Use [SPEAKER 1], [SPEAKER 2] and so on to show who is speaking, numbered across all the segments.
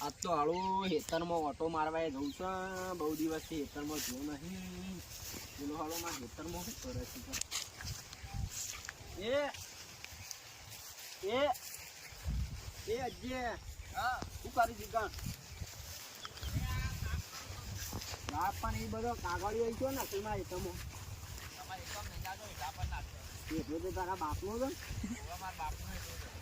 [SPEAKER 1] આજ તો હાળું હેતરમાં ઓટો મારવા જઉં જવું છે. બહુ દિવસથી હેતરમાં જોયો નહીં. પેલો હાળો માં હેતરમાં શું કરે છે? એ એ એ અજ્જે હા શું કરી દીધા રાત પણ એ બધો કાગળિયો ગયો ને તેમાં હેતરમાં એટલો તો તારા બાપનો છે બાપે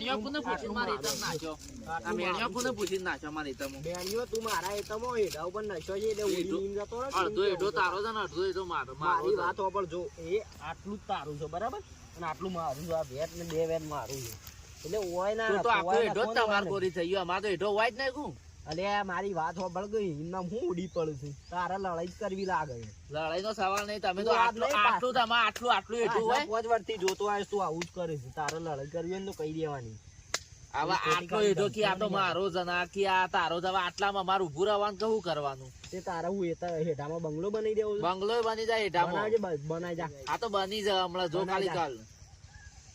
[SPEAKER 1] જેનું કટકું હોય ને, મારે તો આ આ. આટલા તો તું મારા છે એટલે ઉડી વાત હોભળ જો એ આટલું તારું છે બરાબર? અને આટલું મારું આ વેટ ને બે વેટ મારું છે. એટલે ઓય ના રાખો, ઓય ના જ વાલે. અલે મારી વાત હોભળ ગઈ. એમના હું ઉડી પડું છું. તારે લડાઈ જ કરવી લાગે.
[SPEAKER 2] લડાઈ નો સવાલ નહીં. તમે તો આટલું આટલું આટલું આટલું એટલું હોય.
[SPEAKER 1] પાંચ વર્ષથી જોતો આવીશ તું આવું જ કરે છે. તારે લડાઈ કરવી હોય ને તો કહી દેવાની.
[SPEAKER 2] આવા આટલો એઢો કે આ તો મારો જના કે આ તારો જવા આટલામાં મારું ઉભું રહેવાનું કે કરવાનું?
[SPEAKER 1] તે તારે હું હેઠામાં બંગલો બની દેવો
[SPEAKER 2] બંગલો બની જાય એઢામાં
[SPEAKER 1] બનાવી જા.
[SPEAKER 2] આ તો બની જાય હમણાં. જો ખાલી કાલ.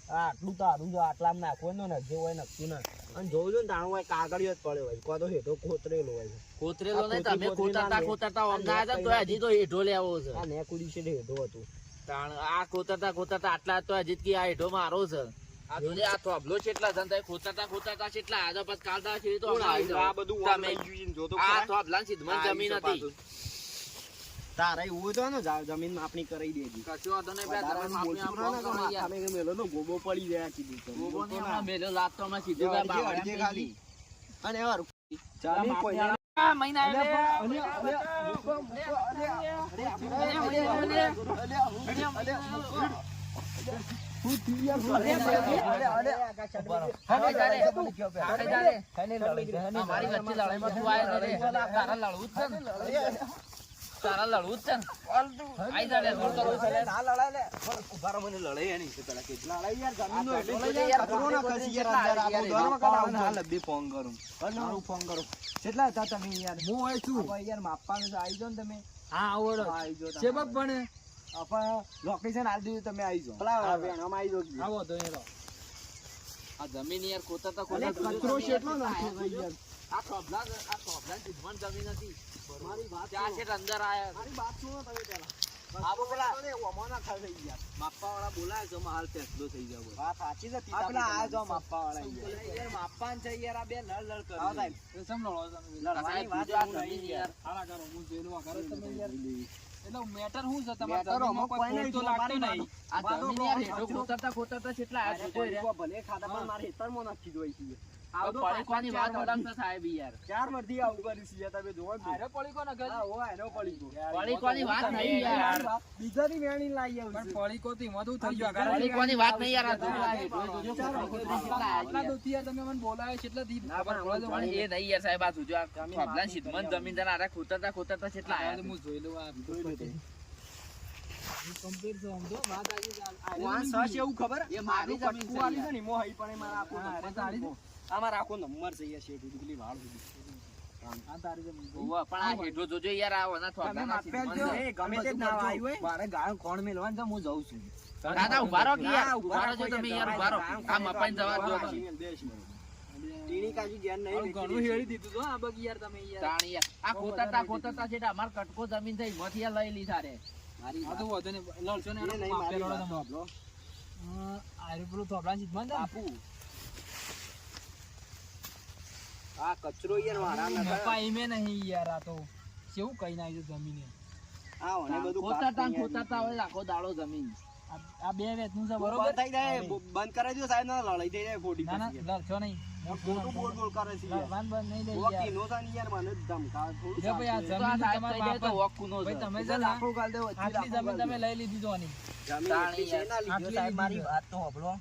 [SPEAKER 1] આટલું તારું જો આટલામાં નાખવાનું ને જે હોય નક્કી ના. અને જોઉં છું ને તાણું હોય કાગળિયો જ પડ્યો હોય. કાં તો હેઠો કોતરેલો હોય છે.
[SPEAKER 2] કોતરેલો
[SPEAKER 1] આ
[SPEAKER 2] નહીં તમે કોતરતા કોતરતા
[SPEAKER 1] નેક
[SPEAKER 2] તો હજી તો હેઠો લેવો છે.
[SPEAKER 1] આ ને કુડી છે હેઠો હતું.
[SPEAKER 2] તાણ આ કોતરતા કોતરતા આટલા તો હજી કે આ હેઠો મારો છે. આ જોજે આ થોભલો કેટલા જણ થાય ખોતરતા કોતરતા કેટલા આજે પછી કાલ દા છે તો.
[SPEAKER 1] આ બધું
[SPEAKER 2] તમે
[SPEAKER 1] ઓમ ગયું છે, જોતો
[SPEAKER 2] આ સીધમાં જમીન હતી.
[SPEAKER 1] તારે એવું તો ને જમીન માપણી કરી દેજી
[SPEAKER 2] કશો વાંધો નહીં બે તમે માપણી.
[SPEAKER 1] કે મેલો નો ગોબો પડી જાય કીધું તો.
[SPEAKER 2] ગોબો
[SPEAKER 1] ને.
[SPEAKER 2] હમણાં મેલ્યો લાત તો હમણાં
[SPEAKER 1] જો
[SPEAKER 2] સીધું
[SPEAKER 1] અડધી
[SPEAKER 2] એમ
[SPEAKER 1] ખાલી. અને યાર ચાલી કોઈ
[SPEAKER 2] મહિના
[SPEAKER 1] તું.
[SPEAKER 2] હવે તારે- અમારી વચ્ચે લડાઈમાં તું આયો રે. તારા લડવું જ છે ને? તારા લડવું જ છે ને? આઈ.
[SPEAKER 1] ના લડાય લે. મને એની છે પેલા યાર, એટલો
[SPEAKER 2] યાર,
[SPEAKER 1] યાર, આપો. આવું
[SPEAKER 3] હાલ
[SPEAKER 1] થાય.
[SPEAKER 3] અબી ફોન કરું
[SPEAKER 1] અને હું ફોન કરું.
[SPEAKER 3] કેટલા હતા તમે યાર
[SPEAKER 1] હું હોય છું.
[SPEAKER 3] આપણે યાર માપવાનું છે આવી જો ને તમે
[SPEAKER 1] હા, આવડો.
[SPEAKER 3] આવી
[SPEAKER 1] છે. પણ
[SPEAKER 3] લોકેશન આલી દીધું તમે આવી જાઓ
[SPEAKER 1] પેલા વેણામાં આવી
[SPEAKER 3] તો
[SPEAKER 2] આ જમીન યાર ખોતરતા
[SPEAKER 1] તો
[SPEAKER 2] કોઈ
[SPEAKER 1] કચરો કેટલો. નાખ્યો યાર.
[SPEAKER 2] આ જ- આ થોભલાની સીધમાં જમીન હતી.
[SPEAKER 1] મારી વાત
[SPEAKER 2] ત્યાં
[SPEAKER 1] સુનો.
[SPEAKER 2] અંદર આયા.
[SPEAKER 1] મારી વાત સુનો તમે પેલા.
[SPEAKER 3] આવો પેલા.
[SPEAKER 1] કચરો ને ઓમાં ના ખાઈ રહી
[SPEAKER 3] બોલાય તો હાલ ફેસલો થઈ જાવ
[SPEAKER 1] વાત સાચી છે, તીતા
[SPEAKER 3] પેલા આ જો
[SPEAKER 1] માણસો.
[SPEAKER 3] માપવાવાળા યાર.
[SPEAKER 1] યાર, છે યાર, આ બે લડ લડ કરે
[SPEAKER 3] આવો સાહેબ.
[SPEAKER 1] સમ લડો તમે?
[SPEAKER 2] આ
[SPEAKER 1] વાત
[SPEAKER 2] આ
[SPEAKER 1] નહીં
[SPEAKER 2] યાર.
[SPEAKER 1] હાલા કરો, હું જોયેલું કરો તમે યાર. એટલે મેટર શું છે
[SPEAKER 3] મેટર
[SPEAKER 1] તમારા
[SPEAKER 3] કોઈ નહીં,
[SPEAKER 1] તો લાગતો નહીં
[SPEAKER 2] આ જમીન યાર હેઠો ખોતરતા ખોતરતા કેટલા
[SPEAKER 1] ભલે ખાતા પણ મારે હેતરમાં વર્ષથી-
[SPEAKER 2] અલગ છે સાહેબ યાર.
[SPEAKER 1] ચાર વર્ષથી આવું કર્યું છે યાર, તમે જોવો જ નહીં. હા, હોય, એનો પડીકો.
[SPEAKER 2] પડીકવાની વાત નહીં યાર.
[SPEAKER 1] બીજાની વેણી લાવી આવું છું.
[SPEAKER 2] પડીકવાની વાત નહીં યાર. આ જોજો, આ હેઠો જોજો, ખોતરતા ખોતરતા કેટલા આયા છે યાર.
[SPEAKER 1] ના, પણ આવું તો
[SPEAKER 2] પણ એ નહીં યાર સાહેબ આ જોજો આ થોભલાની સીધમાં જ જમીન જરા ખોતરતા ખોતરતા કેટલા આયા છે.
[SPEAKER 1] જોયેલું છે. એવું ખબર?
[SPEAKER 2] એ મારી જમીન છે
[SPEAKER 1] ને, એમાં હઈ પણ મારા આમાં આખો નંબર છે યાર, શેઠ ઉદગલી વાળ સુધી.
[SPEAKER 2] ઓવા, પણ આ હેઠો જોજો યાર આ ઓના થોભલાના સીધમાં
[SPEAKER 1] એ ગમે તે ના આવ્યું હોય. મારે ગાયો કોણ મેલવાનું છે, હું જઉં છું.
[SPEAKER 2] ના, ના, ઊભા રહો કે યાર. ઊભા રહો તમે યાર, ઊભા રહો. આ મપાઈને જવા દો
[SPEAKER 1] બેસી
[SPEAKER 2] તમે.
[SPEAKER 1] મેલ, બેસી મેલ. ટીણી કાચી ઘેર નહીં વેચી દેશે.
[SPEAKER 2] તાણી યાર. આ ખોતરતા ખોતરતા છે અમાર કટકો જમીન થઈ એમાંથી લઈ લી સારે
[SPEAKER 1] મારી લડશો ને નહીં, મારી વાત સાંભળો. બાપુ. આ કચરો યાર નહીં યાર આ ઓને બધું
[SPEAKER 2] ખોતરતા
[SPEAKER 1] કાપી
[SPEAKER 2] ને ખોતરતા હોય આખો દાડો જમીન.
[SPEAKER 1] બંધ થઈ જાય, બ- બંધ કરાવી દો સાહેબ ના લડાઈ થઈ જાય ખોટી પછી. ખોટું બોલ બોલ કરે છે યાર. વકીલ નો ને યાર મને
[SPEAKER 2] તો આ તો છે.
[SPEAKER 1] બધા લાકડું ગાળ દે, વચ્ચે લાકડું ગાળ દે. જમીન એટલી છે ના લીધો
[SPEAKER 3] જો
[SPEAKER 1] સાહેબ,
[SPEAKER 3] સાહેબ
[SPEAKER 1] મારી
[SPEAKER 3] મારી વાત તો સાંભળો.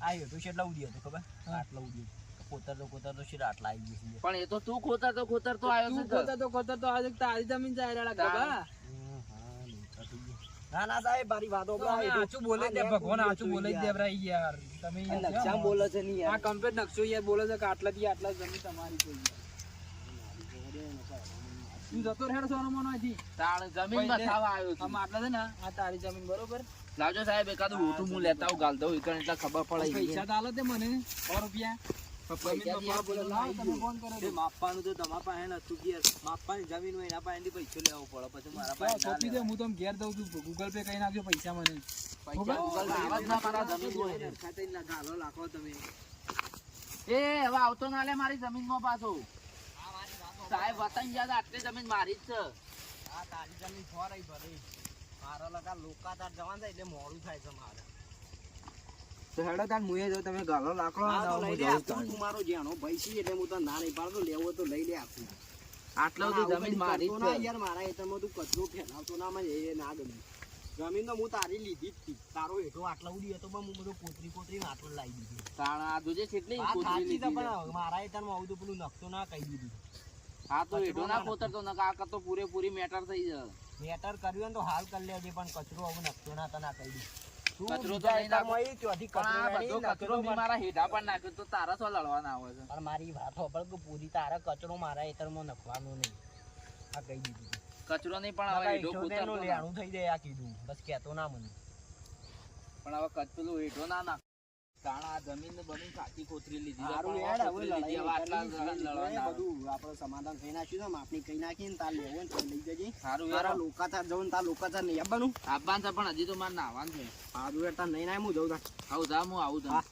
[SPEAKER 3] આ હેઠું કેટલા ઉડી હતું ખબર? આટલા ઉડી કોતરતો કોતરતો શેર આટલા આવી ગયું છે.
[SPEAKER 2] પણ એ તો તું ખોતરતો ખોતરતો આવ્યો છે તો.
[SPEAKER 3] હમ, તારી જમીન જાય રેડા ગયું.
[SPEAKER 1] ના ના સાહેબ મારી વાતો
[SPEAKER 4] આચું બોલે દે ભગવાન આચું બોલે દે દેવરાય યાર. તમે
[SPEAKER 1] નકશા બોલે છે નહીં
[SPEAKER 4] આ કમ્પ્લીટ નકશો યાર બોલે છે કે આટલાથી આટલા જમીન તમારી છે તું જતો રહેડ મનો નથી
[SPEAKER 2] તાળ જમીન બતાવવા આવ્યો છું.
[SPEAKER 4] આમ આટલા છે ને આ તારી જમીન બરોબર?
[SPEAKER 2] લાવજો સાહેબ એકાદું ઓટું હું લેતા આવું ગાલ દઉં એટલે ખબર પડે
[SPEAKER 4] પૈસા તો આલો તે મને સો રૂપિયા.
[SPEAKER 2] પૈસા
[SPEAKER 4] જમીન બપાવ બોલે, લાવ તમે ફોન કરો
[SPEAKER 1] તે. માપવાનું તો તમારા પાસે નતું કે માપવાની જમીન હોય એના પાસેથી પૈસો લેવો પડે. પછી મારા પાસે
[SPEAKER 4] સોંપી દે હું તમને ઘેર દઉં છું. ગૂગલ પે કરી નાખજો પૈસા મને.
[SPEAKER 1] લાખો તમે.
[SPEAKER 2] એ હવે આવતો ના લે મારી જમીનમાં પાછો. સાહેબ વતન ગયા આટલે જમીન મારી જ છે.
[SPEAKER 1] આ તારી જમીન ફોરાઈ ભરી. મારા લગા લોકા તાર જવાન થાય એટલે મોડું થાય છે મારે.
[SPEAKER 3] તો હેડો તાર મુએ જો તમે ગાલો લાકડો
[SPEAKER 1] હા, તો લઈ લે
[SPEAKER 3] જાઉં
[SPEAKER 1] આખું.
[SPEAKER 3] તાણ.
[SPEAKER 1] તું મારો જેણો ભાઈ છે એટલે હું તો ના નહીં પાડતો લેવો તો લઈ લે આખું.
[SPEAKER 2] આટલે સુધી જમીન મારી
[SPEAKER 1] ના યાર મારા હેઠળમાં તું કચરો ફેલાવતો ના મને એ ના ગમે. જમીન તો હું તારી લીધી જ હતી તારો હેઠો આટલા ઉડી હતો પણ હું બધું કોતરી કોતરી આટલો લાવી દીધી.
[SPEAKER 2] તાણ આ જોજે કેટલી
[SPEAKER 1] આ
[SPEAKER 2] કોથળી લીધી
[SPEAKER 1] પણ મારા હેઠળમાં આવું તો પેલું નખતો ના કહી દીધું.
[SPEAKER 2] હા તો એઢો ના કોતરતો આ કરતો પૂરેપૂરી મેટર થઈ જાય.
[SPEAKER 1] મેટર કર્યું તો હાલ કરી લેજે પણ કચરો આવું નખતો ના તને કહી દીધું.
[SPEAKER 2] કચરો તો નહીં નાખો.
[SPEAKER 1] હેઠળમાં એ ચોથી
[SPEAKER 2] પણ આ બધો કચરો મેં મારા હેઠા પર નાખ્યો તો તારા શું લડવાના આવે છે?
[SPEAKER 1] પણ મારી વાત હોભળ કે પૂરી તારા કચરો મારા હેઠળમાં નખવાનો નહીં. આ કહી દીધું
[SPEAKER 2] કચરો નહીં પણ હવે હેઠો કોતરતો ના.
[SPEAKER 1] લેણું થઈ જાય આ કીધું. બસ કહેતો ના મને.
[SPEAKER 2] પણ હવે કચરું હેઠો ના નાખ. તાણ જમીન ને બમીન કાચી કોતરી લીધી.
[SPEAKER 1] હવે લડાઈ
[SPEAKER 2] લડવાના
[SPEAKER 1] બધું આપણે સમાધાન થઈ નાખ્યું છે. માપણી નાખીને તાર લેવો ને લઈ જજે.
[SPEAKER 2] હારું યાર.
[SPEAKER 1] લોકાચાર જવું તાર લોકાચાર નહીં. આવવાનું
[SPEAKER 2] આપવાનું છે પણ હજી તો મારે નાવાનું છે.
[SPEAKER 1] હારું યાર તાર નહીં નાય હું જઉં તાર.
[SPEAKER 2] આવું જા હું આવું જા